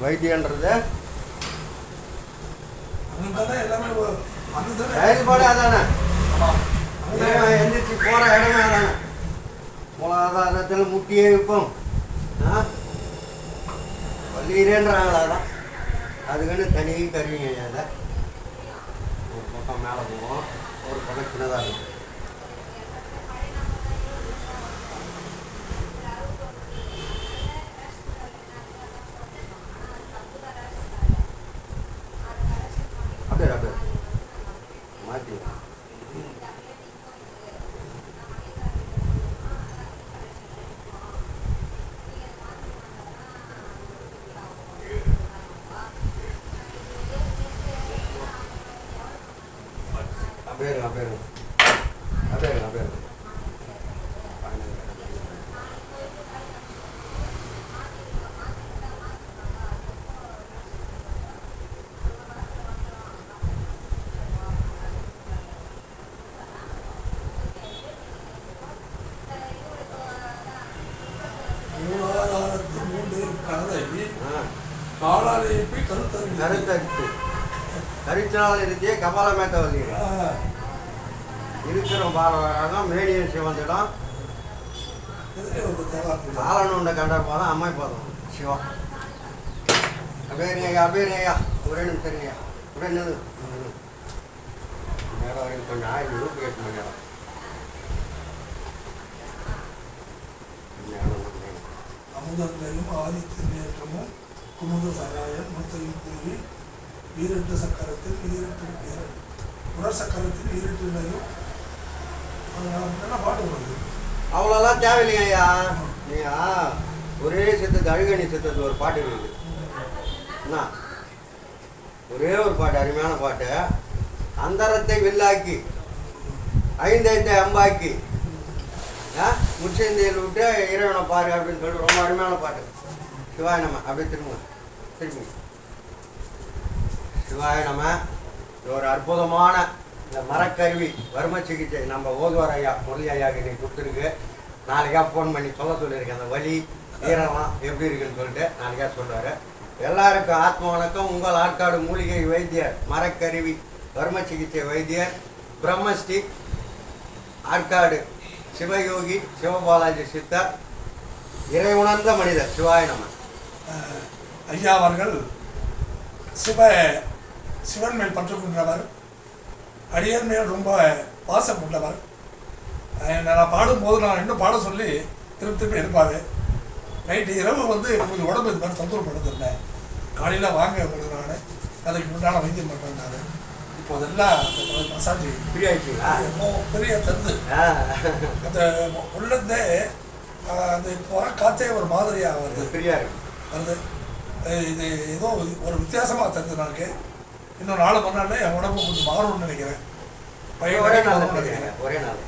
வைத்தியன்றது. செயல்பாடு அதானே எந்திரிச்சு போகிற இடமே அதானே? மூலாதாரத்தில் முட்டியே வைப்போம் ஆ? வள்ளீரேன்றாங்களா அதான் அதுக்குன்னு தனி கருவிங்க அதை ஒரு பக்கம் மேலே போவோம் ஒரு பக்கம் சின்னதாக இருக்கும் அப்படியே அப்படியே மாற்றி அப்படியே இருங்க, அப்படியே இருங்க. அப்படியே இருங்க, அப்படியே இருங்க. மூலாதாரத்தில் மூன்று கதை ஆ, காலால் எழுப்பி கருத்தறிவு கருத்தரித்து கரிச்சனால் இருத்திய கபாலமேத்த வந்தீங்க இருக்கிற பாரகம் மேடியன் சிவந்திடம். எதிரே ஒரு தேவாரம் ஆலனுண்ட கண்ட அம்மை பாதம். சிவா. அப்படியே இருங்க ஒரே நிமிஷம் இருங்க ஒரே நின்று நேரம் வரைக்கும் கொஞ்சம் ஆயிரம் ரூபாய் எட்டு மணி நேரம். நேரம் அமுதங்களையும் ஆதித்த நேற்றமும் குமுத சகாயம் முத்தையும் கூறி ஈரட்டு சக்கரத்தில் ஈரட்டு பேரன் சக்கரத்தில் ஈரட்டு நிலையும் அவ்வளோலாம் தேவையில்லைங்க ஐயா. ஐயா ஒரே சித்தத்து அழுகணி சித்தத்து ஒரு பாட்டு இருக்குது. என்ன? ஒரே ஒரு பாட்டு அருமையான பாட்டு. அந்தரத்தை வில்லாக்கி ஐந்தைத்தை அம்பாக்கி. ஆ? முச்சந்தியில் விட்டு இறைவனை பாரு அப்படின்னு சொல்லி ரொம்ப அருமையான பாட்டு. சிவாய நம்ம அப்படியே திரும்ப திரும்பி சிவாய நம்ம இது ஒரு அற்புதமான இந்த மரக்கருவி வர்ம சிகிச்சை நம்ம ஓதுவார் ஐயா முரளி ஐயாவுக்கு இன்னைக்கு கொடுத்துருக்கு. நாளைக்கா ஃபோன் பண்ணி சொல்ல சொல்லியிருக்கேன் அந்த வலி ஈரலாம் எப்படி இருக்குன்னு சொல்லிட்டு நாளைக்கா சொல்லுவார். எல்லாருக்கும் ஆத்ம வணக்கம். உங்கள் ஆற்காடு மூலிகை வைத்தியர் மரக்கருவி வர்ம சிகிச்சை வைத்தியர் பிரம்மஸ்ரீ ஆற்காடு சிவயோகி சிவபாலாஜி சித்தர் இறை உணர்ந்த மனிதர் சிவாய நம்ம ஐயா அவர்கள் சிவ சிவன் மேல் பற்றுக்கொண்டவர் அடியன் மேல் ரொம்ப பாசம் அஹ், நான் பாடும்போது நான் இன்னும் பாட சொல்லி திருப்பி திருப்பி எடுப்பார் நைட்டு இரவு வந்து கொஞ்சம் உடம்பு இது மாதிரி தொந்தரவு படுத்திருந்தேன் காலையில் வாங்க உங்களுக்கு நான் அதுக்கு முன்னாடி வைத்தியம் பண்ணுறேன் நான். இப்போ அதெல்லாம் மசாஜ் ஃப்ரீ ஆயிடுச்சுங்களா பெரிய தந்து. அந்த அஹ், அந்த காற்றே ஒரு மாதிரியாக வருது. இது ஃப்ரீயா இருக்கு. வருது. இது ஏதோ ஒரு வித்தியாசமாக தெரிஞ்சது எனக்கு இன்னும் நாலு மறுநாள் என் உடம்பு கொஞ்சம் மாறும்னு நினைக்கிறேன். ஒரே நாள் ஒரே நாள்